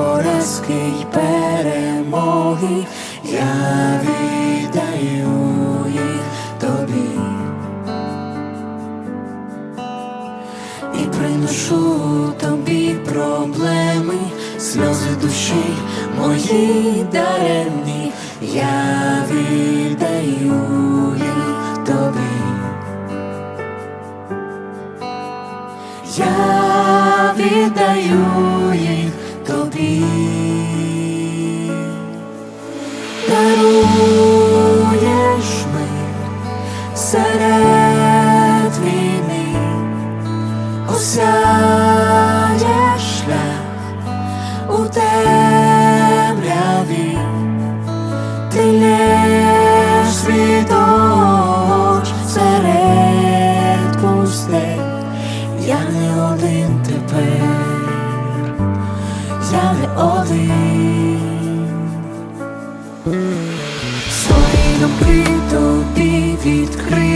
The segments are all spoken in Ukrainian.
поразки й перемоги, я віддаю їх тобі. І приношу тобі проблеми, сльози душі мої даремні, я віддаю їх тобі. Я віддаю осяєш шлях у темряві, ти лєш світоч серед пустель. Я не один тепер, я не один. Свої думки тобі відкрию,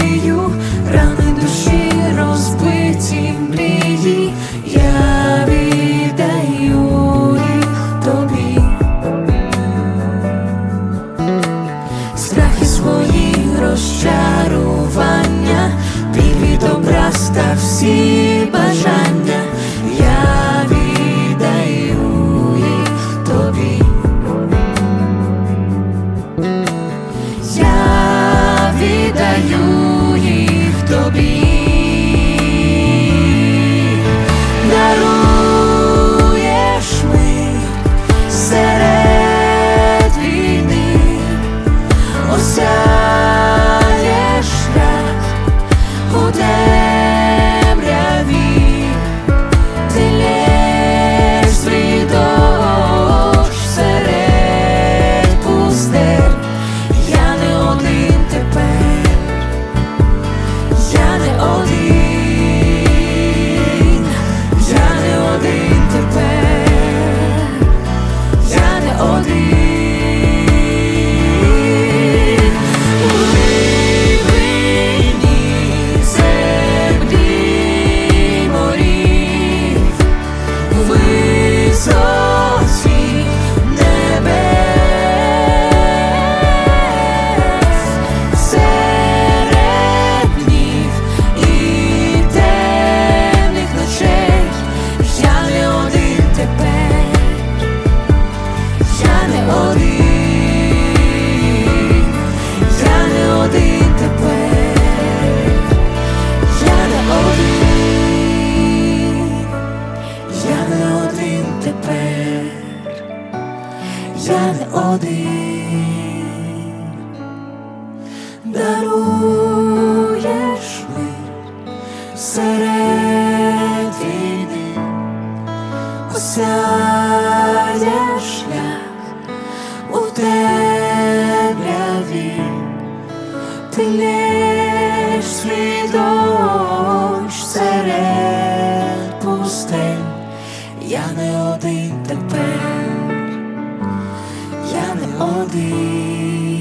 я не один, даруєш мир серед війни, осяє шлях у темряві, ти лиш свій дощ серед пустель, я не один тепер один.